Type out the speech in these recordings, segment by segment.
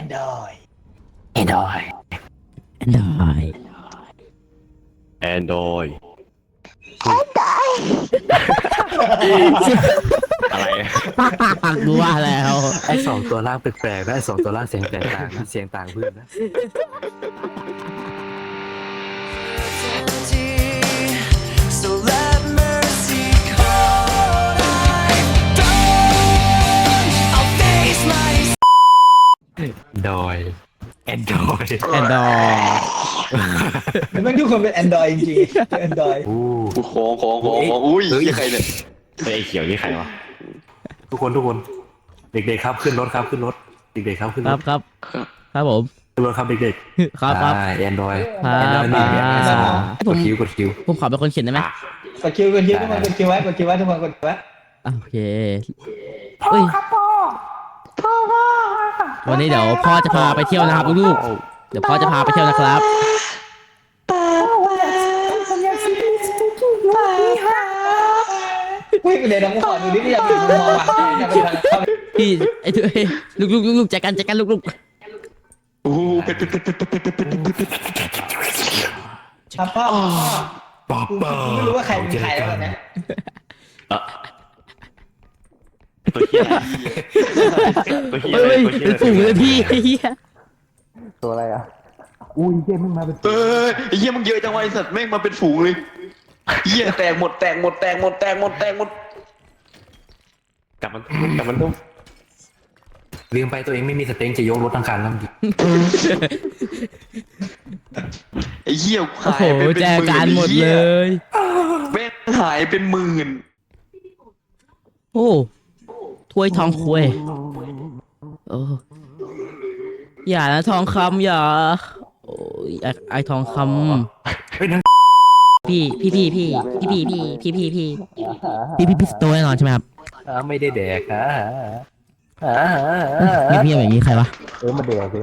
Android Android Android Android อะไร กูว่าแล้วไอ้สองตัวล่างแปลกๆนะไอ้สองตัวล่างเสียงแตกต่างเสียงต่างเพื่อนนะ ดอยแอนดอยแอนดอยมันทุกคนเป็นแอนดรอยจริงๆแอนดรอยอู้ของของของของอุ้ยใครเนี่ยไอ้เขียวนี่ใครวะทุกคนทุกคน เด็กๆครับขึ้นรถครับขึ้นรถเด็กๆครับขึ้นครับครับ ครับผม ขึ้นรถครับเด็กครับครับแอนดรอยครับแอนดรอยนี่อ่า กดคิวกดคิว ผมขอเป็นคนเขียนได้ไหมกดคิวกดคิวทุกคนกดคิวไว้กดคิวไว้ทุกคนกดคิวไว้โอเคเอ้พ่อครับพ่อพ่อพ่อ วันนี้เดี๋ยวพ่อจะพาไปเที่ยวนะครับลูกๆเดี๋ยวพ่อจะพาไปเที่ยวนะครับป้าป้าป้าป้าเฮ้ยเดี๋ยวน้องขอดูนิดเดียวมองว่ะพี่ไอ้เธอลูกลูกลูกใจกันใจกันลูกลูกโอ้เป็ดเป็ดเป็ดเป็ดเป็ดเป็ดเป็ดเป็ดเป็ดป้าป้าป้าไม่รู้ว่าใครเป็นใครแล้วเนี่ย ตัวเฮียตัวเฮียเฮ้ยตัวเฮียเป็นฝูงเลยพี่ไอ้เหี้ยตัวอะไรอะ อุ้ยเหี้ยมึงมาเป็นเออไอ้เฮียมึงเยอะจังวะไอสัตว์แม่งมาเป็นฝูงเลยเฮียแตกหมดแตกหมดแตกหมดแตกหมดแตกหมดกลับมันกลับมันต้องลืมไปตัวเองไม่มีสเต็งจะยกรถทางการแล้วดิไอ้เฮียโอ้หายโหไปเป็นแจหมื่นกันหมดไอ้เลหี้ยย แม่งหายเป็นหมื่น โอ้ ถ้วยทองคุยโอ้อย่านะทองคำอย่าไอทองคำเฮ้ยนั่นพี่พี่พี่พี่พี่พี่พี่พี่พี่พี่พี่พี่สโตแน่นอนใช่ไหมครับอ่าไม่ได้แดกนะอ่าพี่พี่แบบนี้ใครวะเออมาแดกเลย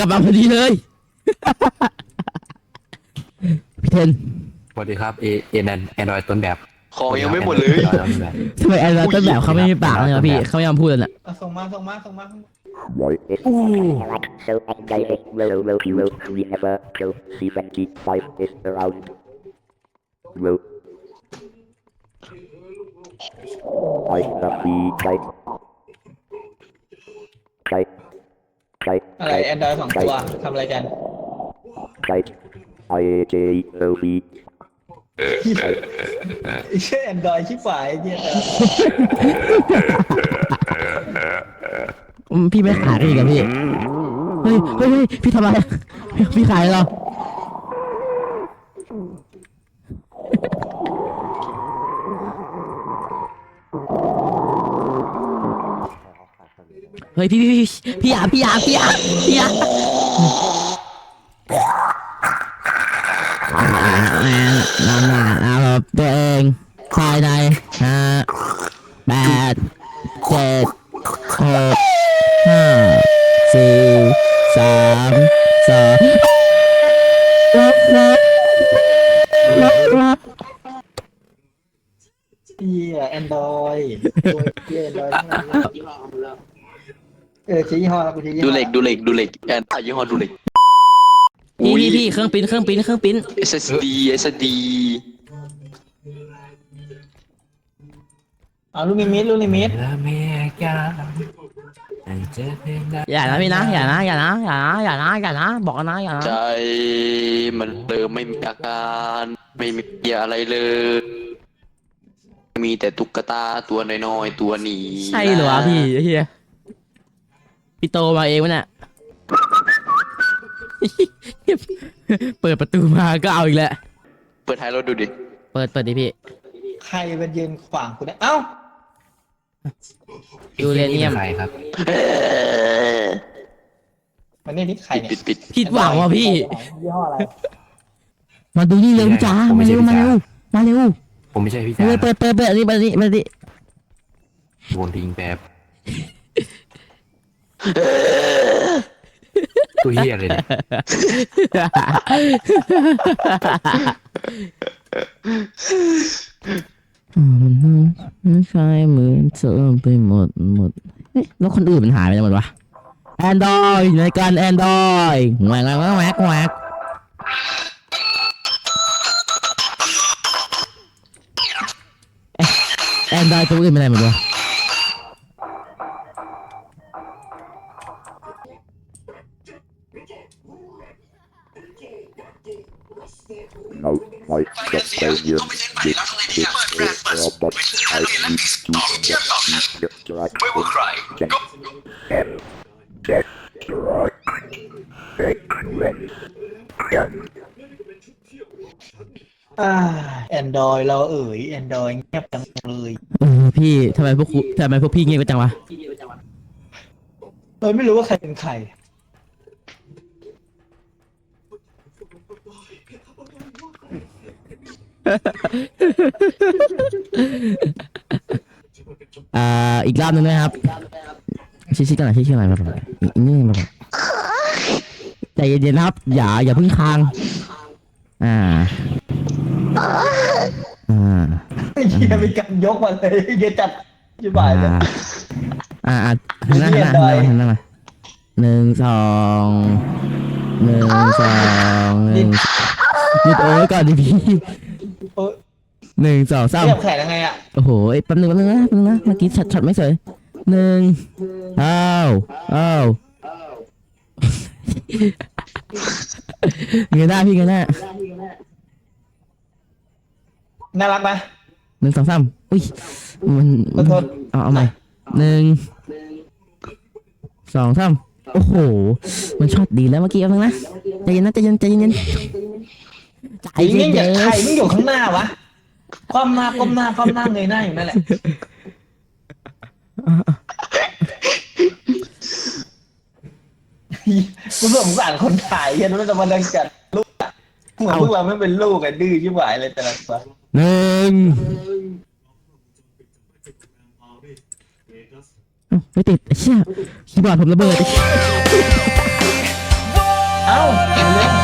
กลับมาพอดีเลยพี่เทนสวัสดีครับเอเอ็นแอนดรอยต้นแบบของยังไม่หมดเลยต้นแบบทำไมแอนดรอยต้นแบบเขาไม่มีปากเลยเหรอพี่เขาไม่ยอมพูดเลยน่ะเอาส่งมาส่งมาส่งมา So exciting, will, will, will, will we ever kill C25 is around? Will. I have the kite. Kite. Kite. อะไรแอนดรอยสองตัวทำอะไรกัน Kite. I J O V. ไอ้เช่แอนดรอยชิบหายไอ้เนี่ยแต่ละอืมพี่ไม่ขายกันอีกเหรอพี่เฮ้ยเฮ้ยเฮ้ยพี่ทำอะไร พี่ขายเหรอ ฮ้ยพี่พี่พี่พี่อยาพี่อยาพี่อยาพี่อยาน้ำหนักนะครับตัวเองภายในห้าแปดเจ็ดหกห้าสี่สามสองรับรับรับรับเฮียแอนดรอยตัวเฮียแอนดรอยทั้งนั้น เลยเออชี้ยี่ห้อแล้วกูชี้ยี่ห้ดูอเหล็กดูเหล็กดูเหล็กแอนอะยี่ห้อดูเหล็กพี่พี่พี่เครื่องปริ้นเครื่องปริ้นเครื่องปริ้น SSD SSD เอาลูกนิมิตลูกนิมิตอเมริกาไอ้เจ๊เป็นได้อย่านะพี่นะอย่านะอย่านะอย่านะอย่านะอย่านะบอกนะอย่านะใจมันเริ่มไม่มีอาการไม่มีอะไรเลย มีแต่ตุ๊กตาตัวน้อยๆตัวหนีใช่เหรอวะพี่เฮีย พี่โตมาเองวะเนี่ย เปิดประตูมาก็เอาอีกแล้วเปิดท้ายรถดูดิ เปิดเปิดดิพี่ใครมันยืนขวางกูเนี่ยเอ้ายูเรเนียม ใครครับ มันนี่นี่ใครเนี่ยปิดปิดผิดหวังว่ะพี่ ยี่ห้ออะไรมาดูนี่เร็วจ้าผมไม่มาใช่เร็วพี่มาจ๋าเร็วมาเร็วผมไม่ใช่พี่เปิจ๋าดเปิดเปิดเปิดอันนี้เปิดอันนี้เปิดอันนี้โดนทิ้งแบบ ตัวเฮียเลยเนี่ยอืมมันคล้ายเหมือนเธอไปหมดหมดเอ๊ะแล้วคนอื่นมันหายไปไหนหมดวะแอนดรอยในการแอนดรอยแหวกแหวกแหวกแหวกแหวกแอนดรอยตัวอื่นไปไหนหมดวะ No, my companion did his robot I need to destruct them and destruct them. อ่าแอนดรอยเราเอ๋ยแอนดรอยเงียบจังเลยเออพี่ทำไมพวกคุณทำไมพวกพี่เงียบกันจังวะเราไม่รู้ว่าใครเป็นใคร อ่าอีกรอบหนึงนะครับชี้ๆกันหน่อยชี้ๆกันหน่อยแบบอีกนิดนึงแบบใจเย็นๆนะครับ อย่าอย่าเพึ่งค้าง อ่า อ่าเฮียมีการยกมาเลยเฮียจัดอธิบายเลย อ่าอ่าหันหน้าหันหน้าหันหน้าหันหน้ามาหนึ่งสองหนึ่งสองหนึ่งหยุดโอ้ยก่อนดิพี่ โอ๊ยหนึ่งสองสามเทียบแขนยังไงอะโอ้โหเอ้ยแป๊บนึงแป๊บนึงนะแป๊บนึงนะเมื่อกี้ช็อตช็อตไม่สวยหนึ่งอ้าวอ้าวเงยหน้าพี่เงยหน้าน่ารักไหมหนึ่งสองสามอุ้ยมันขอโทษเอาเอาใหม่หนึ่งสองสามโอ้โห มันช็อตดีแล้วเมื่อกี้เอานึงนะใจเย็นนะใจเย็นใจเย็น ใจไอ้เย็เงี้ยนอย่าใครมึงอยู่ข้างหน้าวะความหน้าก้มหน้าความหน้าเงยหน้าอยู่นั่นแหละกูสงสารคนถ่ายเฮียมันจะมาดังจัดลูกอะเหมือนพวกเราไม่เป็นลูกอะดื้อชิบหายเลยแต่ละตัวหนึ่งเอ้าไม่ติดไอ้เชี่ยคีย์บอร์ดผมระเบิด เอ้าเร็ว